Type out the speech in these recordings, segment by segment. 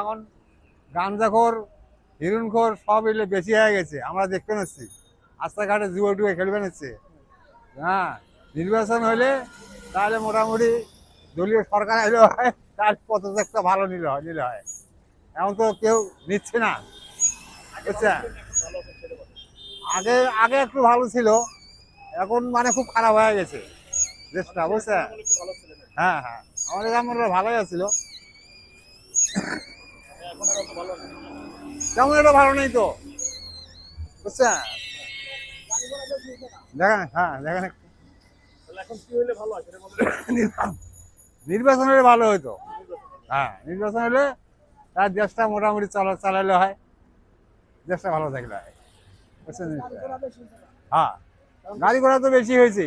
এখন? গাঞ্জাখোর হিরুনখোর সব এলে বেশি হয়ে গেছে, আমরা দেখতে পাচ্ছি। রাস্তাঘাটে জুয়ে টুয়ে খেলবে নিচ্ছে। হ্যাঁ নির্বাচন হলে তাহলে মোটামুটি দলীয় সরকার এলে হয়, তার পদযাত্রা ভালো নিলে হয় নিলে হয়। এখন তো কেউ নিচ্ছে না। বুঝছেন আগে আগে একটু ভালো ছিল, এখন মানে খুব খারাপ হয়ে গেছে। দেশটা, বুঝছেন? হ্যাঁ হ্যাঁ আমাদের আমরা ভালোই আছিল তেমন একটা ভালো নেই তো। বুঝছেন? দেখেন হ্যাঁ দেখেন নির্বাচন হলে ভালো হতো হ্যাঁ নির্বাচন হলে তার দেশটা মোটামুটি চালা চালালে হয়। দেশটা ভালো থাকলে হয়। বুঝছেন? হ্যাঁ গাড়ি ঘোড়া তো বেশি হয়েছে।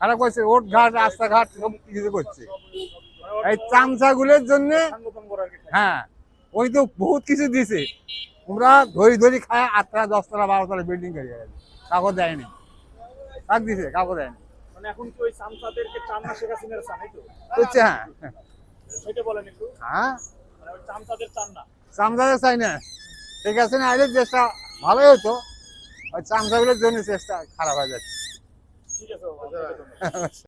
খারাপ করছে ওট ঘাট রাস্তাঘাট সব কিছু করছে। এই চামচাগুলোর জন্য হ্যাঁ ওই তো বহুত কিছু দিছে। তোমরা ধরি ধরি খায় আটতলা দশতলা বারোতলা বিল্ডিং করে গেছে কাউকে দেয়নি। কাক দিছে? কাউকে দেয়নি। মানে এখন কি ওই চামচাদেরকে চান শেখ হাসিনার চান তো? হ্যাঁ। সেটা বলেন একটু। হ্যাঁ? মানে চামচাদের চান না। চামচাদের চাই না। ঠিক আছে না আইলে চেষ্টা ভালোই হতো। ওই চামচাগুলোর জন্য চেষ্টা খারাপ হয়ে যাচ্ছে। ঠিক আছে বাবা, ধন্যবাদ।